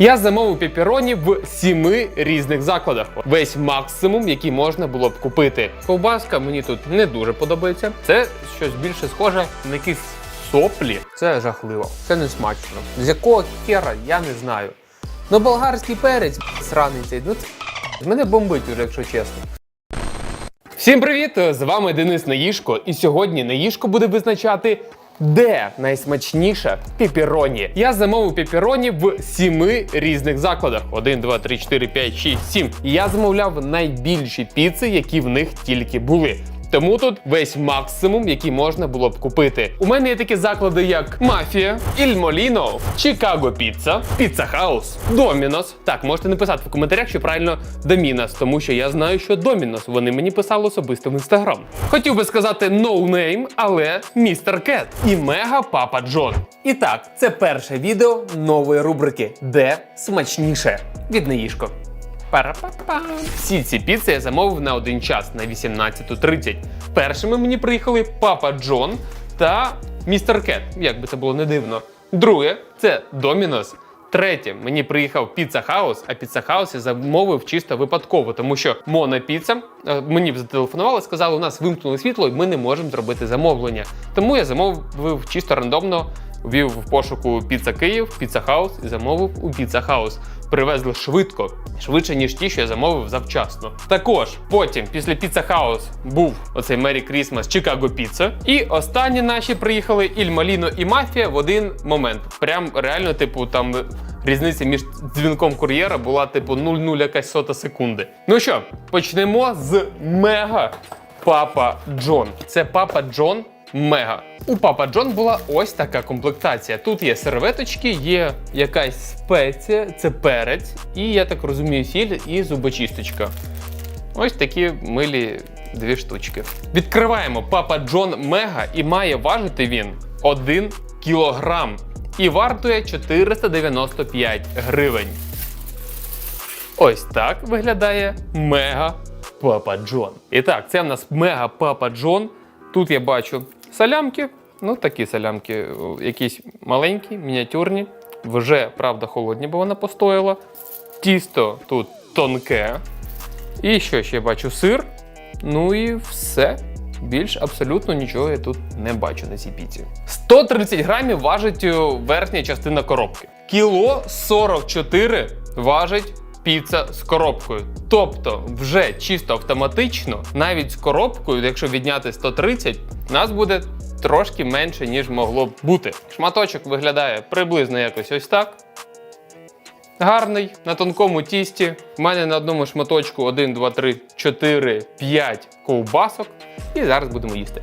Я замовив пеппероні в сіми різних закладах. Весь максимум, який можна було б купити. Ковбаска мені тут не дуже подобається. Це щось більше схоже на якісь соплі. Це жахливо. Це не смачно. З якого хера, я не знаю. Ну болгарський перець сраний цей. Ну мене бомбить уже, якщо чесно. Всім привіт! З вами Денис Наїшко, і сьогодні Наїшко буде визначати, де найсмачніша піпіроні? Я замовив піпіроні в сіми різних закладах: 1, 2, 3, 4, 5, 6, 7. І я замовляв найбільші піци, які в них тільки були. Тому тут весь максимум, який можна було б купити. У мене є такі заклади, як Мафія, Іль Моліно, Чикаго Піца, Піца Хаус, Домінос. Так, можете написати в коментарях, що правильно Домінос, тому що я знаю, що Домінос вони мені писали особисто в інстаграм. Хотів би сказати no name, але містер Кет і Мега Папа Джон. І так, це перше відео нової рубрики Де смачніше від Неїшко. Пара-па-па. Всі ці піци я замовив на один час на 18.30. Першими мені приїхали Папа Джон та Містер Кет, як би це було не дивно. Друге це Домінос. Третє, мені приїхав Піца Хаус, а Піца Хаус я замовив чисто випадково, тому що Мона Піца е, мені зателефонували, сказали, у нас вимкнули світло, і ми не можемо зробити замовлення. Тому я замовив чисто рандомно, ввів в пошуку Піца Київ, Піца Хаус і замовив у Піца Хаус. Привезли швидко, швидше ніж ті, що я замовив завчасно. Також потім, після Піца Хаус, був оцей Мері Крісмас Чикаго Піца. І останні наші приїхали Іль Маліно і Мафія в один момент. Прям реально, типу, там різниця між дзвінком кур'єра була типу 0,0 якась сота секунди. Ну що, почнемо з мега Папа Джон. Це Папа Джон. Мега. У Папа Джон була ось така комплектація. Тут є серветочки, є якась спеція, це перець, і я так розумію, сіль і зубочисточка. Ось такі милі дві штучки. Відкриваємо Папа Джон Мега і має важити він 1 кілограм. І вартує 495 гривень. Ось так виглядає Мега Папа Джон. І так, це в нас Мега Папа Джон. Тут я бачу салямки. Ну, такі салямки, якісь маленькі, мініатюрні. Вже, правда, холодні, бо вона постояла. Тісто тут тонке. І що ще бачу? Сир. Ну і все. Більш абсолютно нічого я тут не бачу на цій піці. 130 грамів важить верхня частина коробки. Кіло 44 важить піца з коробкою. Тобто, вже чисто автоматично, навіть з коробкою, якщо відняти 130, у нас буде трошки менше, ніж могло б бути. Шматочок виглядає приблизно якось ось так. Гарний на тонкому тісті. У мене на одному шматочку 1, 2, 3, 4, 5 ковбасок. І зараз будемо їсти.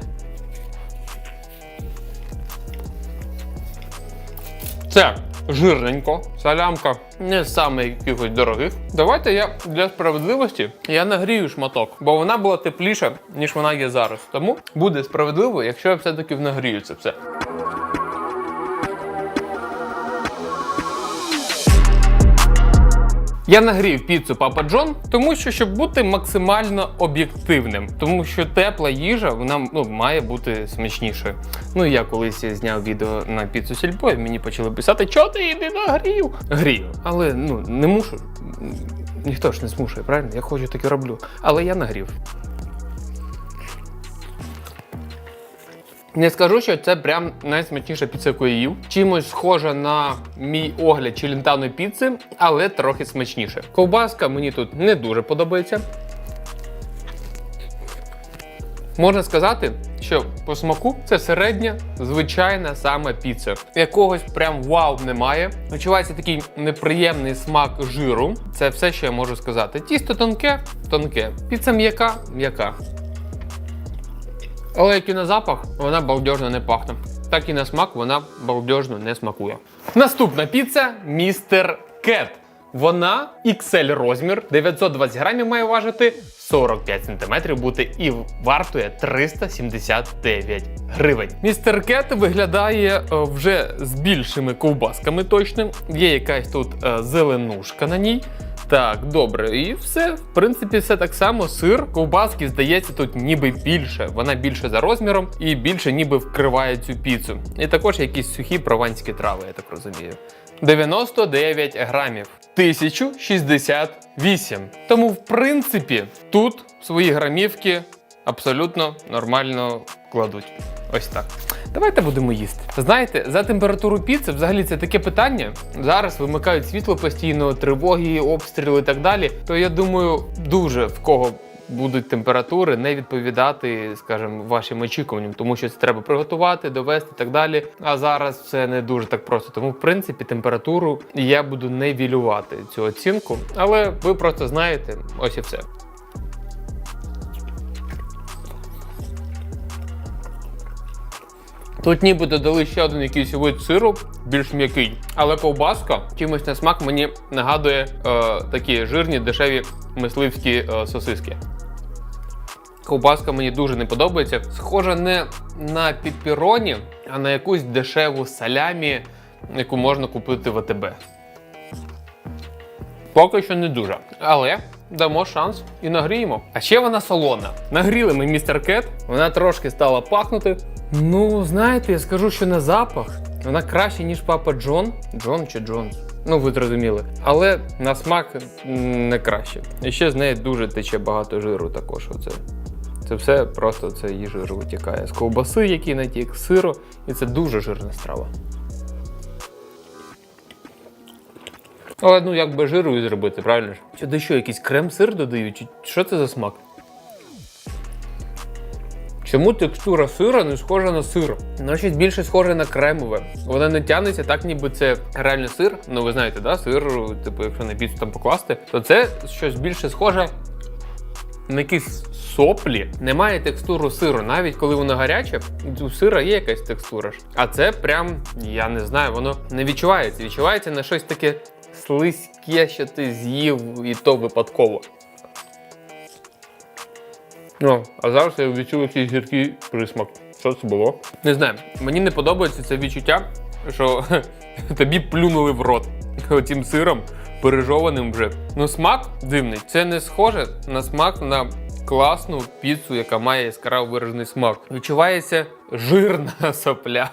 Це жирненько, салямка не саме якихось дорогих. Давайте я для справедливості я нагрію шматок, бо вона була тепліша, ніж вона є зараз. Тому буде справедливо, якщо я все-таки нагрію це все. Я нагрів піцу Папа Джон, тому що щоб бути максимально об'єктивним, тому що тепла їжа вона ну, має бути смачнішою. Ну я колись зняв відео на піцу сільпо, і мені почали писати, чого ти їди нагрів? Грію. Але ну не мушу. Ніхто ж не змушує, правильно? Я хочу так і роблю. Але я нагрів. Не скажу, що це прям найсмачніша піца, яку я їв. Чимось схожа на мій огляд челентаної піци, але трохи смачніше. Ковбаска мені тут не дуже подобається. Можна сказати, що по смаку це середня, звичайна саме піца. Якогось прям вау немає. Відчувається такий неприємний смак жиру. Це все, що я можу сказати. Тісто тонке, тонке. Піца м'яка, м'яка. Але як і на запах, вона балдежно не пахне. Так і на смак вона балдежно не смакує. Наступна піца містер Кет. Вона XL розмір, 920 грамів має важити 45 сантиметрів бути і вартує 379 гривень. Містер Кет виглядає е, вже з більшими ковбасками точно. Є якась тут е, зеленушка на ній. Так, добре, і все. В принципі, все так само. Сир, ковбаски, здається, тут ніби більше. Вона більше за розміром і більше ніби вкриває цю піцу. І також якісь сухі прованські трави, я так розумію. 99 грамів. 1068. Тому, в принципі, тут свої грамівки абсолютно нормально кладуть. Ось так. Давайте будемо їсти. Знаєте, за температуру піци взагалі це таке питання. Зараз вимикають світло постійно, тривоги, обстріли і так далі. То я думаю, дуже в кого будуть температури не відповідати, скажімо, вашим очікуванням, тому що це треба приготувати, довести і так далі. А зараз це не дуже так просто. Тому, в принципі, температуру я буду не вілювати цю оцінку, але ви просто знаєте, ось і все. Тут ніби додали ще один якийсь вид сиру, більш м'який. Але ковбаска чимось на смак мені нагадує е, такі жирні дешеві мисливські е, сосиски. Ковбаска мені дуже не подобається. Схожа не на піпіроні, а на якусь дешеву салямі, яку можна купити в АТБ. Поки що не дуже. Але дамо шанс і нагріємо. А ще вона солона. Нагріли ми містер Кет, вона трошки стала пахнути. Ну, знаєте, я скажу, що на запах вона краще, ніж папа Джон. Джон чи Джонс? Ну, ви зрозуміли. Але на смак не краще. І ще з неї дуже тече багато жиру також. Оце. Це все просто це її витікає. З ковбаси, який натік, з сиру, і це дуже жирна страва. Але ну як би жиру і зробити, правильно ж? Сюди що, якийсь крем-сир додають? Чи що це за смак? Чому текстура сира не схожа на сир? Вона більше схоже на кремове. Вона не тягнеться так, ніби це реально сир. Ну ви знаєте, да? сир, типу, якщо на піцу там покласти, то це щось більше схоже на якісь соплі. Немає текстуру сиру, навіть коли воно гаряче, у сира є якась текстура. А це прям, я не знаю, воно не відчувається. Відчувається на щось таке слизьке, що ти з'їв, і то випадково. Ну, а зараз я відчув якийсь гіркий присмак. Що це було? Не знаю. Мені не подобається це відчуття, що тобі плюнули в рот оцім сиром, пережованим вже. Ну, смак дивний. Це не схоже на смак на класну піцу, яка має яскраво виражений смак. Відчувається жирна сопля.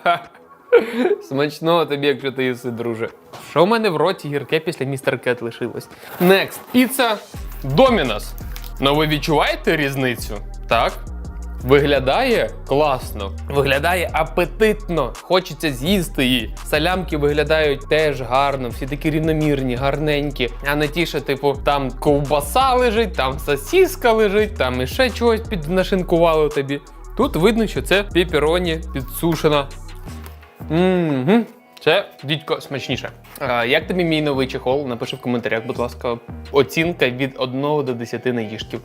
Смачного тобі, якщо ти їси, друже. Що в мене в роті гірке після містер Кет лишилось? Next. Піца Домінос. Ну ви відчуваєте різницю? Так? Виглядає класно, виглядає апетитно, хочеться з'їсти її. Салямки виглядають теж гарно, всі такі рівномірні, гарненькі. А не ті, що, типу, там ковбаса лежить, там сосіска лежить, там іще чогось піднашинкувало тобі. Тут видно, що це пеппероні підсушена Угу. Це дідько смачніше. А, як тобі мій новий чехол? Напиши в коментарях, будь ласка, оцінка від 1 до 10 наїжків.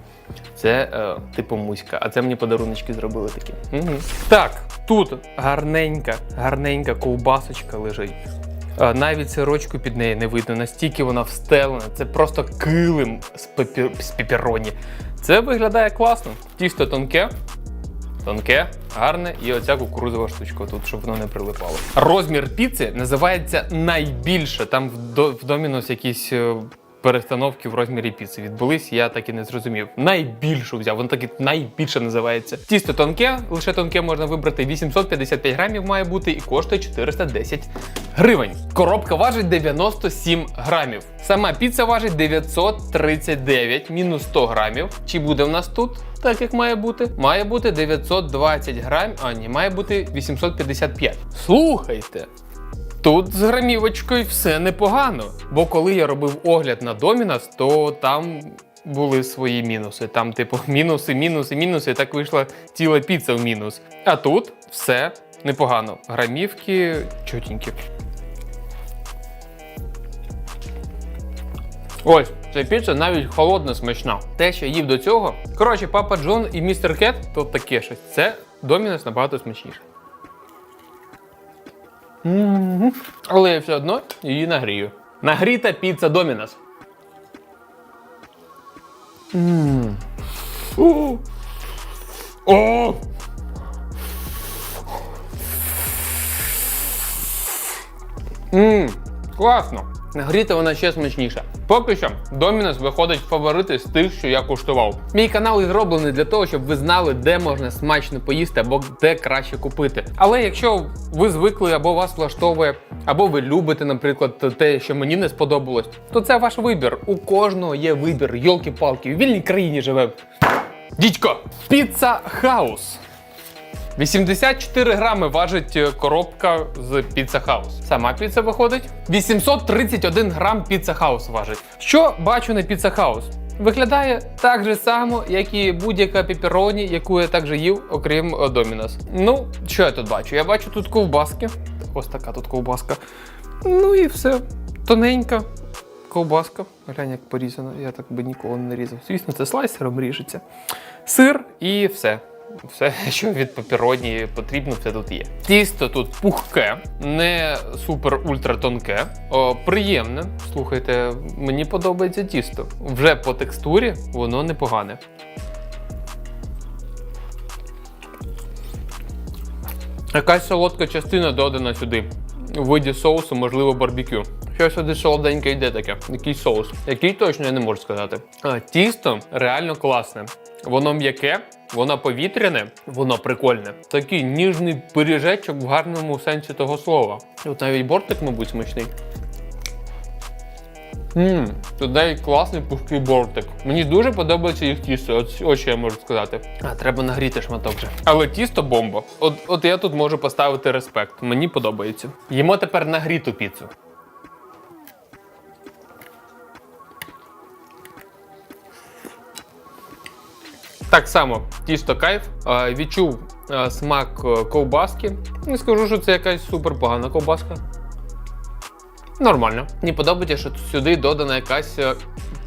Це е, типу муська, а це мені подаруночки зробили такі. Угу. Так, тут гарненька, гарненька ковбасочка лежить. А, навіть сирочку під неї не видно, настільки вона встелена. Це просто килим з, пепі... з пеппероні. Це виглядає класно. Тісто тонке, Тонке, гарне і оця кукурузова штучка тут, щоб воно не прилипало. Розмір піци називається найбільше. Там в Домінус якісь е, перестановки в розмірі піци відбулись, я так і не зрозумів. Найбільшу взяв, воно так і найбільше називається. Тісто тонке, лише тонке можна вибрати 855 грамів має бути і коштує 410 гривень. Коробка важить 97 грамів. Сама піца важить 939 мінус 100 грамів. Чи буде в нас тут? Так як має бути, має бути 920 грамів, а ні, має бути 855. Слухайте, Тут з грамівочкою все непогано. Бо коли я робив огляд на Домінас, то там були свої мінуси. Там, типу, мінуси, мінуси, мінуси, і так вийшла ціла піца в мінус. А тут все непогано. Грамівки чотенькі. Ось, ця піца навіть холодна смачна. Те, що їв до цього. Коротше, папа Джон і містер Кет то таке щось. Це Домінос набагато смачніше. Але я все одно її нагрію. Нагріта піца Домінос. Класно. Нагріта вона ще смачніша. Поки що Домінос виходить фаворити з тих, що я куштував. Мій канал і зроблений для того, щоб ви знали, де можна смачно поїсти або де краще купити. Але якщо ви звикли або вас влаштовує, або ви любите, наприклад, те, що мені не сподобалось, то це ваш вибір. У кожного є вибір. Йолки-палки, в вільній країні живе. Дідько! Піца Хаус. 84 грами важить е, коробка з Pizza House. Сама піца виходить. 831 грам Pizza House важить. Що бачу на Pizza House? Виглядає так же само, як і будь-яка пеппероні, яку я також їв, окрім е, Домінос. Ну, що я тут бачу? Я бачу тут ковбаски. Ось така тут ковбаска. Ну і все. Тоненька ковбаска. Глянь, як порізано. Я так би ніколи не різав. Звісно, це слайсером ріжеться. Сир і все. Все, що від папероні потрібно, все тут є. Тісто тут пухке, не супер ультра тонке, о, приємне. Слухайте, мені подобається тісто. Вже по текстурі воно непогане. Якась солодка частина додана сюди. У виді соусу, можливо, барбекю. Щось сюди солоденьке йде таке. Якийсь соус. Який точно я не можу сказати. А, тісто реально класне. Воно м'яке, воно повітряне, воно прикольне. Такий ніжний пиріжечок в гарному сенсі того слова. Тут навіть бортик, мабуть, смачний. Ммм, тут навіть класний пухкий бортик. Мені дуже подобається їх тісто, от, ось що я можу сказати. А, треба нагріти шматок вже. Але тісто бомба. От, от я тут можу поставити респект. Мені подобається. Їмо тепер нагріту піцу. Так само, тісто кайф. Відчув смак е, ковбаски. Не скажу, що це якась супер погана ковбаска. Нормально. Мені подобається, що сюди додана якась е,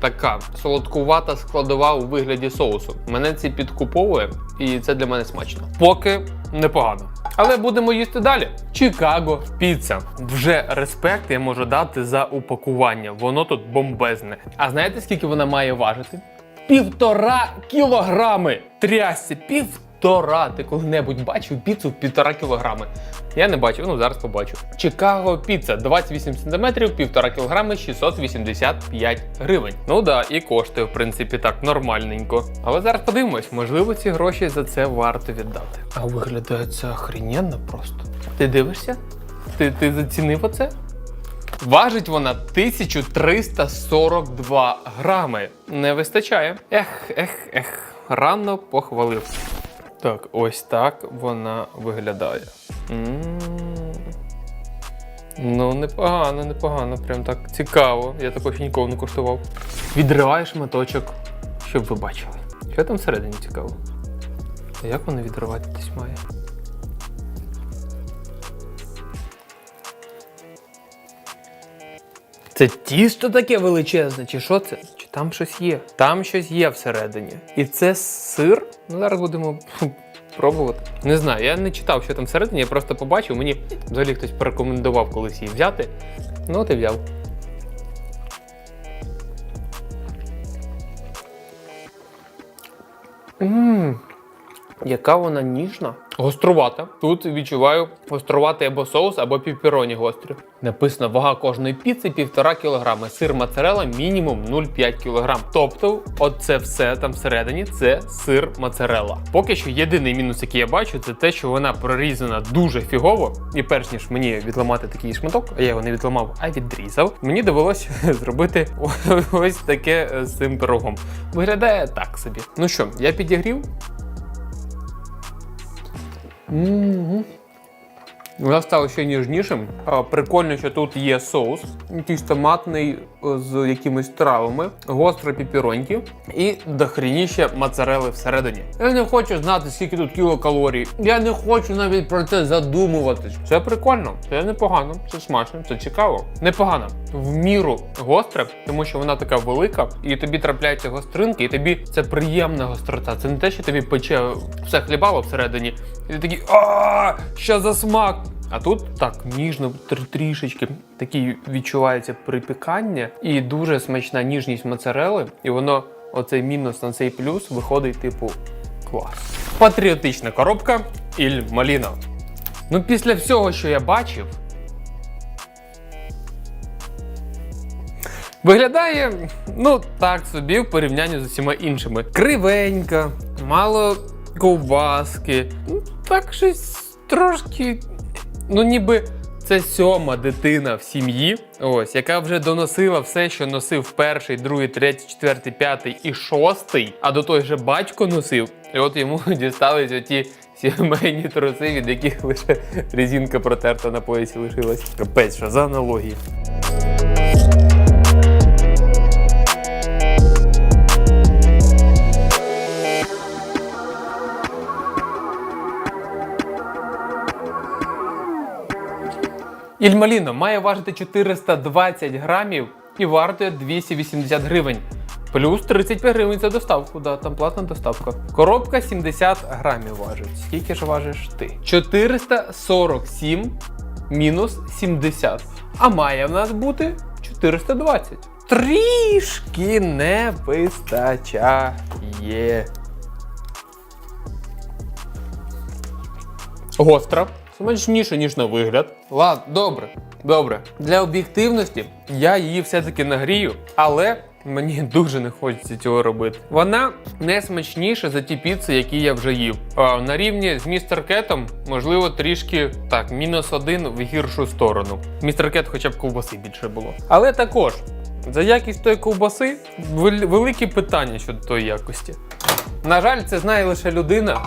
така солодкувата складова у вигляді соусу. Мене це підкуповує, і це для мене смачно. Поки непогано. Але будемо їсти далі. Чикаго піца. Вже респект я можу дати за упакування. Воно тут бомбезне. А знаєте, скільки вона має важити? Півтора кілограми! Трясся, півтора! Ти коли-небудь бачив піцу в півтора кілограми? Я не бачив, ну зараз побачу. Чикаго піца 28 см, півтора кілограми, 685 гривень. Ну да, і коштує, в принципі, так нормальненько. Але зараз подивимось, можливо, ці гроші за це варто віддати. А виглядає це охрененно просто. Ти дивишся? Ти, ти зацінив оце? Важить вона 1342 грами. Не вистачає. Ех, ех, ех, рано похвалив. Так, ось так вона виглядає. Ну, непогано, непогано. Прям так цікаво. Я такого ніколи не коштував. Відриваєш моточок, щоб ви бачили. Що там всередині цікаво? А як воно відриватись має? Це тісто таке величезне, чи що це? Чи там щось є? Там щось є всередині. І це сир. Ну зараз будемо пробувати. Не знаю, я не читав, що там всередині, я просто побачив. Мені взагалі хтось порекомендував колись її взяти. Ну, от і взяв. Яка вона ніжна. Гострувата. Тут відчуваю гоструватий або соус, або піпероні гострі. Написано, вага кожної піци 1,5 кг. Сир моцарелла мінімум 0,5 кг. Тобто, оце все там всередині це сир моцарелла. Поки що єдиний мінус, який я бачу, це те, що вона прорізана дуже фігово. І перш ніж мені відламати такий шматок, а я його не відламав, а відрізав. Мені довелося зробити ось таке з цим пирогом. Виглядає так собі. Ну що, я підігрів. Мгм. Вона стала ще ніжнішим. Прикольно, що тут є соус, якийсь томатний з якимись травами, гостре піпіроньки і дохреніще моцарели всередині. Я не хочу знати, скільки тут кілокалорій. Я не хочу навіть про це задумуватись. Це прикольно, це непогано, це смачно, це цікаво. Непогано. В міру гостре, тому що вона така велика, і тобі трапляються гостринки, і тобі це приємна гострота. Це не те, що тобі пече все хлібало всередині, і ти такий а що за смак? А тут так ніжно, трішечки такий відчувається припікання і дуже смачна ніжність моцарели, і воно оцей мінус на цей плюс виходить, типу, клас. Патріотична коробка Іль Маліно. Ну, після всього, що я бачив, Виглядає, ну так собі в порівнянні з усіма іншими. Кривенька, мало ковбаски. Ну, так щось трошки. Ну, ніби це сьома дитина в сім'ї, ось, яка вже доносила все, що носив перший, другий, третій, четвертий, п'ятий і шостий, а до той же батько носив. І от йому дістались оті сімейні труси, від яких лише резинка протерта на поясі лишилась. Капець, що за аналогії. Ільмаліно має важити 420 грамів і вартує 280 гривень. Плюс 35 гривень за доставку, да, там платна доставка. Коробка 70 грамів важить. Скільки ж важиш ти? 447 мінус 70. А має в нас бути 420. Трішки не вистачає. Гостра. Смачніше, ніж на вигляд. Ладно, добре, добре. Для об'єктивності я її все-таки нагрію, але мені дуже не хочеться цього робити. Вона не смачніша за ті піци, які я вже їв. А, на рівні з містер Кетом, можливо, трішки так, мінус один в гіршу сторону. Містер Кет хоча б ковбаси більше було. Але також. За якість тої ковбаси вел- великі питання щодо тої якості. На жаль, це знає лише людина,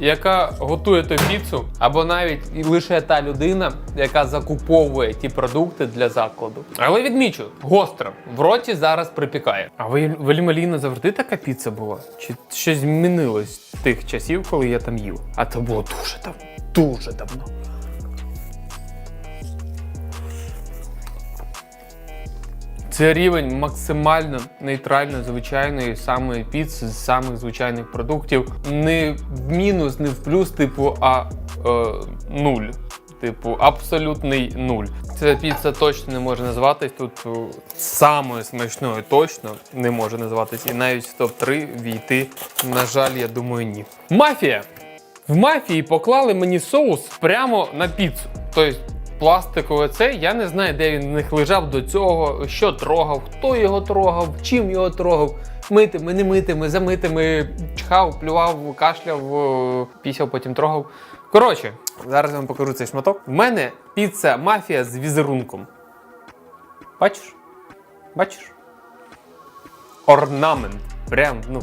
яка готує ту піцу, або навіть лише та людина, яка закуповує ті продукти для закладу. Але відмічу, гостро, в роті зараз припікає. А ви Вельмаліна завжди така піца була? Чи щось змінилось з тих часів, коли я там їв? А це було дуже давно. Дуже давно. Це рівень максимально нейтрально звичайної самої піци з самих звичайних продуктів. Не в мінус, не в плюс, типу, а е, нуль. Типу, абсолютний нуль. Ця піца точно не може називатись тут е, самою смачною точно не може називатись. І навіть в топ-3 війти, на жаль, я думаю, ні. Мафія! В мафії поклали мені соус прямо на піцу. Тобто пластикове це, я не знаю, де він в них лежав до цього, що трогав, хто його трогав, чим його трогав. Митими, не митими, замитими, чхав, плював, кашляв, е, пісяв, потім трогав. Коротше, зараз я вам покажу цей шматок. В мене піца мафія з візерунком. Бачиш? Бачиш? Орнамент. Прям, ну,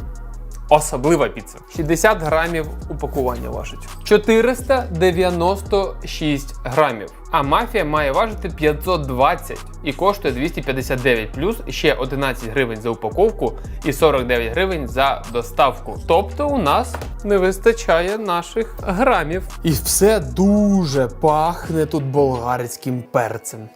Особлива піца. 60 грамів упакування важить. 496 грамів. А мафія має важити 520 і коштує 259 плюс ще 11 гривень за упаковку і 49 гривень за доставку. Тобто у нас не вистачає наших грамів. І все дуже пахне тут болгарським перцем.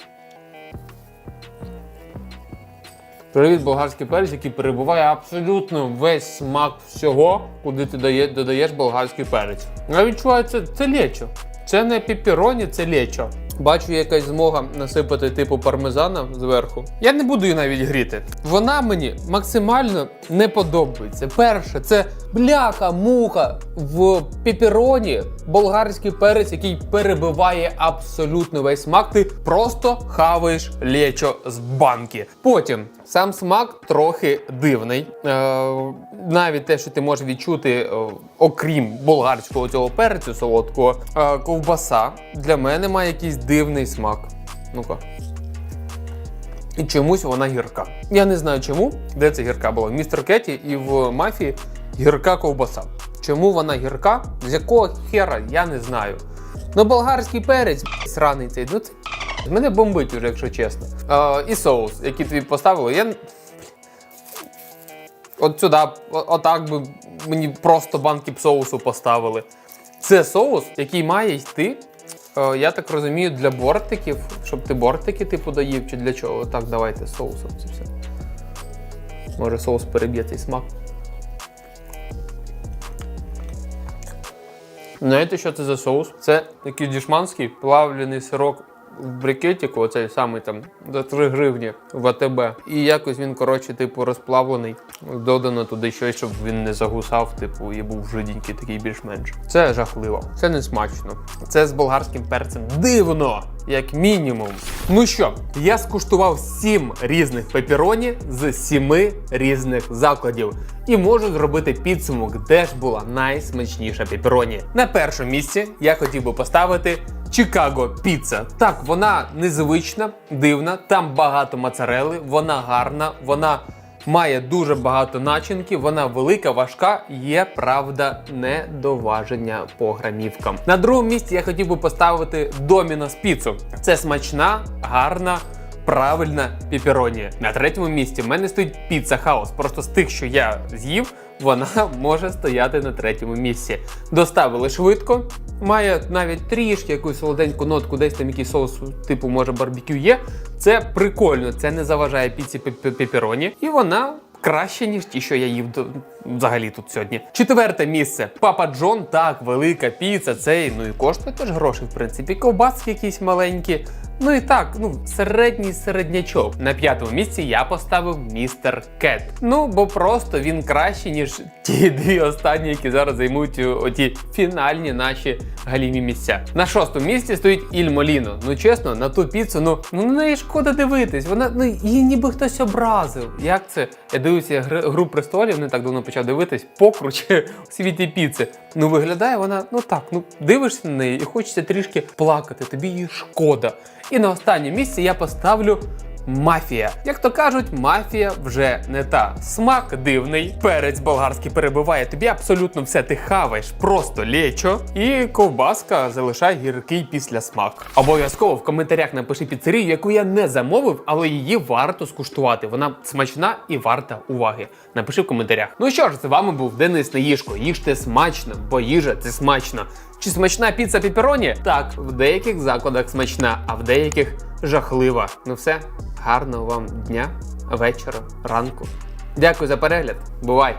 Привіт, болгарський перець, який перебуває абсолютно весь смак всього, куди ти дає, додаєш болгарський перець. Я відчуваю, це, це лечо. Це не піпіроні, це лечо. Бачу, якась змога насипати типу пармезана зверху. Я не буду її навіть гріти. Вона мені максимально не подобається. Перше, це бляха, муха в пеппероні, болгарський перець, який перебиває абсолютно весь смак. Ти просто хаваєш лечо з банки. Потім сам смак трохи дивний. Е, навіть те, що ти можеш відчути, е, окрім болгарського цього перцю солодкого, е, ковбаса для мене має якийсь дивний смак. Ну-ка. І чомусь вона гірка. Я не знаю чому, де ця гірка була. В містер Кеті і в мафії гірка ковбаса. Чому вона гірка? З якого хера, я не знаю. Ну, болгарський перець, сраний цей, ну це мене бомбить уже, якщо чесно. Е, і соус, який тобі поставили, я. От сюди, отак би мені просто банки б соусу поставили. Це соус, який має йти, я так розумію, для бортиків, щоб ти бортики типу доїв, чи для чого. Так, давайте соусом це все. Може соус переб'є цей смак. Знаєте, що це за соус? Це такий дішманський плавлений сирок в брикетику, оцей самий там за 3 гривні в АТБ. І якось він, коротше, типу, розплавлений. Додано туди щось, щоб він не загусав, типу, і був жиденький, такий більш-менш. Це жахливо, це не смачно. Це з болгарським перцем дивно, як мінімум. Ну що, я скуштував 7 різних пепіроні з 7 різних закладів. І можу зробити підсумок, де ж була найсмачніша пепіроні. На першому місці я хотів би поставити Чикаго піца. Так, вона незвична, дивна, там багато моцарели, вона гарна, вона має дуже багато начинки, вона велика, важка, є, правда, недоваження по грамівкам. На другому місці я хотів би поставити Домінос піцу. Це смачна, гарна. Правильна піпероні. На третьому місці в мене стоїть піца хаус. Просто з тих, що я з'їв, вона може стояти на третьому місці. Доставили швидко, має навіть трішки якусь солоденьку нотку, десь там якийсь соус, типу, може, барбекю є. Це прикольно, це не заважає піці пепероні. І вона краще, ніж ті, що я їв взагалі тут сьогодні. Четверте місце. Папа Джон, так, велика піца, цей, ну і коштує теж грошей, в принципі. Ковбаски якісь маленькі. Ну і так, ну, середній середнячок. На п'ятому місці я поставив містер Кет. Ну, бо просто він кращий, ніж ті дві останні, які зараз займуть оті фінальні наші галімі місця. На шостому місці стоїть Іль Моліно. Ну чесно, на ту піцу, ну, ну на неї шкода дивитись. Вона ну її ніби хтось образив. Як це? Я дивлюся гри, гру престолів, не так давно почав дивитись, покруч у світі піци. Ну виглядає вона, ну так, ну дивишся на неї і хочеться трішки плакати. Тобі її шкода. І на останнє місце я поставлю. Мафія. Як то кажуть, мафія вже не та. Смак дивний, перець болгарський перебиває тобі абсолютно все. Ти хаваєш просто лечо, і ковбаска залишає гіркий після смак. Обов'язково в коментарях напиши піцерію, яку я не замовив, але її варто скуштувати. Вона смачна і варта уваги. Напиши в коментарях. Ну що ж, з вами був Денис Неїшко. Їжте смачно, бо їжа це смачно. Чи смачна піца піпероні? Так, в деяких закладах смачна, а в деяких жахлива. Ну все, гарного вам дня, вечора, ранку. Дякую за перегляд. Бувай!